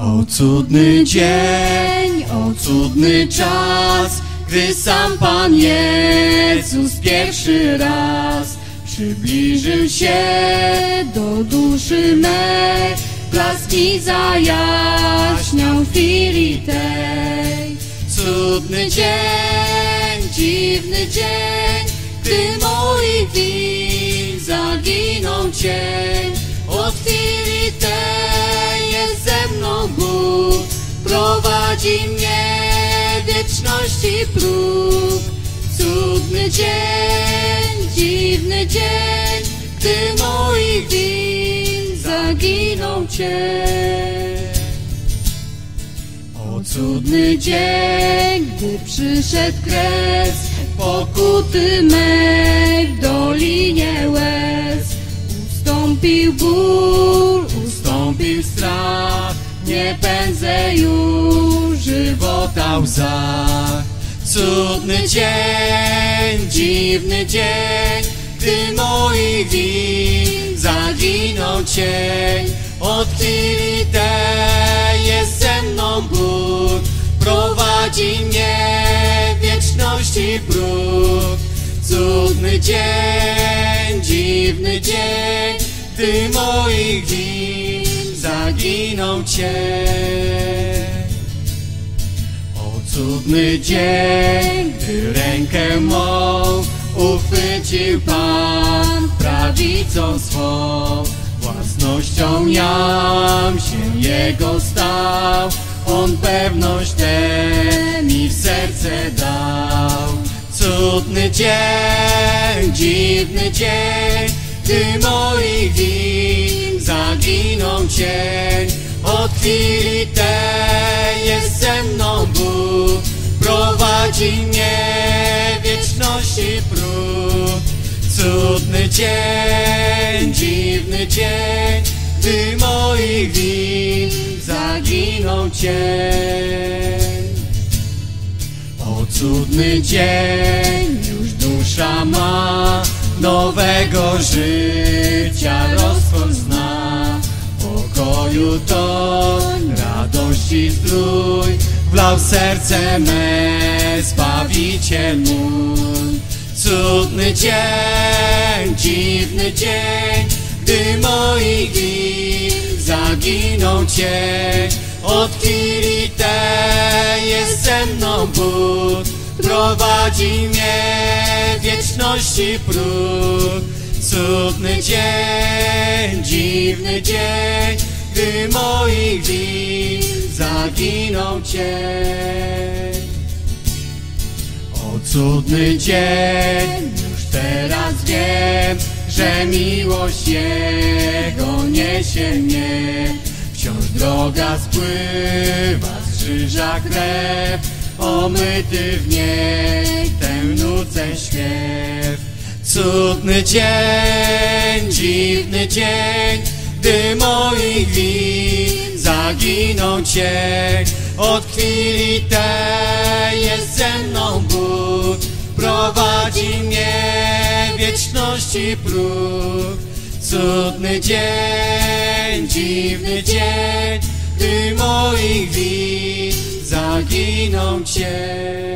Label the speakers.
Speaker 1: O cudny dzień, o cudny czas, gdy sam Pan Jezus pierwszy raz przybliżył się do duszy mej, blask mi zajaśniał chwili tej. Cudny dzień, dziwny dzień, gdy moich win zaginął cień. Od chwili prowadzi mnie wieczności próg. Cudny dzień, dziwny dzień, gdy moich win zaginął cień. O cudny dzień, gdy przyszedł kres pokuty mej w dolinie łez. Ustąpił ból, ustąpił strach, nie pędzę już Cudny dzień, dziwny dzień, gdy moich win zaginął cień. Od chwili tej jest ze mną Bóg, prowadzi mnie wieczności próg. Cudny dzień, dziwny dzień, gdy moich win zaginął cień. Cudny dzień, gdy rękę mą uchwycił Pan prawicą swą. Własnością jam się Jego stał, On pewność tę mi w serce dał. Cudny dzień, dziwny dzień, gdy moich win zaginął cień. Od chwili tej dzień, dziwny dzień, gdy moich win zaginął cień. O cudny dzień, już dusza ma nowego życia rozpozna. Pokoju toń, radości zdrój, wlał serce me Zbawiciel mój. Cudny dzień, dziwny dzień, gdy moich win zaginął cień. Od tej jest ze mną Bóg, prowadzi mnie wieczności próg. Cudny dzień, dziwny dzień, gdy moich win zaginął cień. O cudny dzień, że miłość Jego niesie mnie. Wciąż droga spływa z krzyża krew, omyty w niej tę nucę śpiew. Cudny dzień, dziwny dzień, gdy moich win zaginął cień. Od chwili tej jest ze mną Bóg, prowadzi wieczności próg. Cudny dzień, dziwny dzień, gdy moich win zaginął cień.